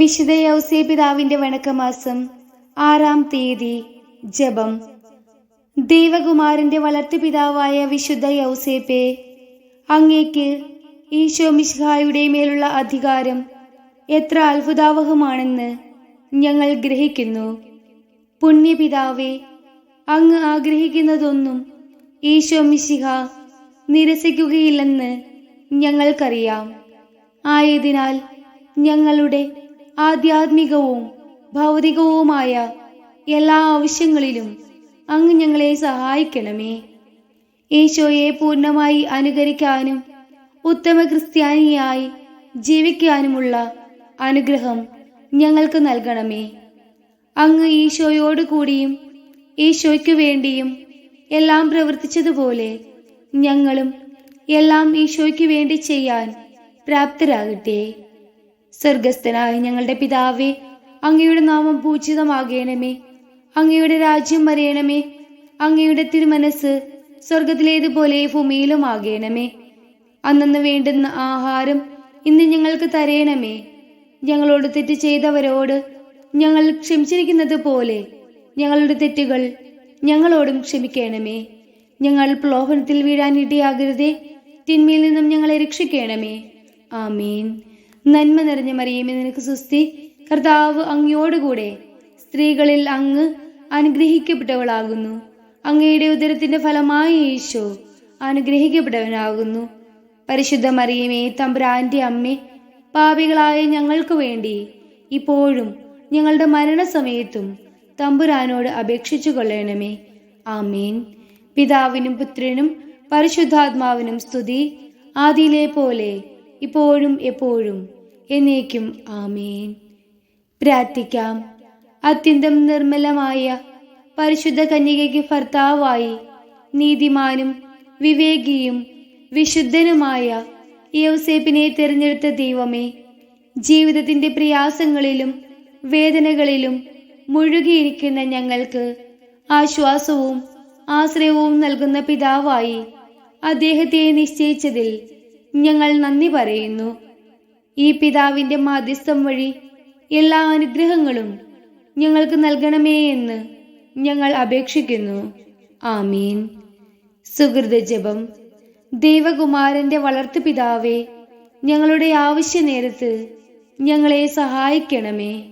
വിശുദ്ധ യൗസേ പിതാവിന്റെ വണക്കമാസം ആറാം തീയതി ജപം. ദൈവകുമാരന്റെ വളർത്തുപിതാവായ വിശുദ്ധ യൗസേപ്പെ അങ്ങേക്ക് ഈശോ മിശ്ഹായുടെ മേലുള്ള അധികാരം എത്ര അത്ഭുതാവഹമാണെന്ന് ഞങ്ങൾ ഗ്രഹിക്കുന്നു. പുണ്യപിതാവെ അങ്ങ് ആഗ്രഹിക്കുന്നതൊന്നും ഈശോ മിശിഹ നിരസിക്കുകയില്ലെന്ന് ഞങ്ങൾക്കറിയാം. ആയതിനാൽ ഞങ്ങളുടെ ആധ്യാത്മികവും ഭൗതികവുമായ എല്ലാ ആവശ്യങ്ങളിലും അങ്ങ് ഞങ്ങളെ സഹായിക്കണമേ. ഈശോയെ പൂർണമായി അനുകരിക്കാനും ഉത്തമ ക്രിസ്ത്യാനിയായി ജീവിക്കാനുമുള്ള അനുഗ്രഹം ഞങ്ങൾക്ക് നൽകണമേ. അങ്ങ് ഈശോയോട് കൂടിയും ഈശോയ്ക്ക് വേണ്ടിയും എല്ലാം പ്രവർത്തിച്ചതുപോലെ ഞങ്ങളും എല്ലാം ഈശോയ്ക്ക് വേണ്ടി ചെയ്യാൻ പ്രാപ്തരാകട്ടെ. സ്വർഗസ്ഥനായ ഞങ്ങളുടെ പിതാവേ അങ്ങയുടെ നാമം പൂജിതമാകണമേ. അങ്ങയുടെ രാജ്യം വരയണമേ അങ്ങയുടെ തിരുമനസ് സ്വർഗത്തിലേതുപോലെ ഭൂമിയിലും ആകേണമേ അന്നു വേണ്ടുന്ന ആഹാരം ഇന്ന് ഞങ്ങൾക്ക് തരയണമേ ഞങ്ങളോട് തെറ്റ് ചെയ്തവരോട് ഞങ്ങൾ ക്ഷമിച്ചിരിക്കുന്നത് പോലെ ഞങ്ങളുടെ തെറ്റുകൾ ഞങ്ങളോടും ക്ഷമിക്കണമേ. ഞങ്ങൾ പ്രലോഭനത്തിൽ വീഴാൻ ഇടയാകരുതേ. തിന്മയിൽ നിന്നും ഞങ്ങളെ രക്ഷിക്കണമേ. ആമീൻ. നന്മ നിറഞ്ഞ മറിയമേ നിനക്ക് സുസ്തി കർത്താവ് അങ്ങയോടുകൂടെ സ്ത്രീകളിൽ അങ്ങ് അനുഗ്രഹിക്കപ്പെട്ടവളാകുന്നു. അങ്ങയുടെ ഉദരത്തിന്റെ ഫലമായ ഈശോ അനുഗ്രഹിക്കപ്പെട്ടവനാകുന്നു. പരിശുദ്ധ മറിയമേ തമ്പുരാന്റെ അമ്മേ പാപികളായ ഞങ്ങൾക്ക് വേണ്ടി ഇപ്പോഴും ഞങ്ങളുടെ മരണസമയത്തും തമ്പുരാനോട് അപേക്ഷിച്ചു കൊള്ളണമേ. ആമീൻ. പിതാവിനും പുത്രനും പരിശുദ്ധാത്മാവിനും സ്തുതി. ആദിയിലെ പോലെ ഇപ്പോഴും എപ്പോഴും എന്നേക്കും ആമേൻ. പ്രാർത്ഥിക്കാം. അത്യന്തം നിർമ്മലമായ പരിശുദ്ധ കന്യകയ്ക്ക് ഭർത്താവായി നീതിമാനും വിവേകിയും വിശുദ്ധനുമായ യൗസേപ്പിനെ തിരഞ്ഞെടുത്ത ദൈവമേ ജീവിതത്തിന്റെ പ്രയാസങ്ങളിലും വേദനകളിലും മുഴുകിയിരിക്കുന്ന ഞങ്ങൾക്ക് ആശ്വാസവും ആശ്രയവും നൽകുന്ന പിതാവായി അദ്ദേഹത്തെ നിശ്ചയിച്ചതിൽ ഞങ്ങൾ നന്ദി പറയുന്നു. ഈ പിതാവിന്റെ മാധ്യസ്ഥം വഴി എല്ലാ അനുഗ്രഹങ്ങളും ഞങ്ങൾക്ക് നൽകണമേ എന്ന് ഞങ്ങൾ അപേക്ഷിക്കുന്നു. ആമീൻ. സുഹൃത ജപം. ദൈവകുമാരന്റെ വളർത്തു പിതാവേ ഞങ്ങളുടെ ആവശ്യ നേരത്ത് ഞങ്ങളെ സഹായിക്കണമേ.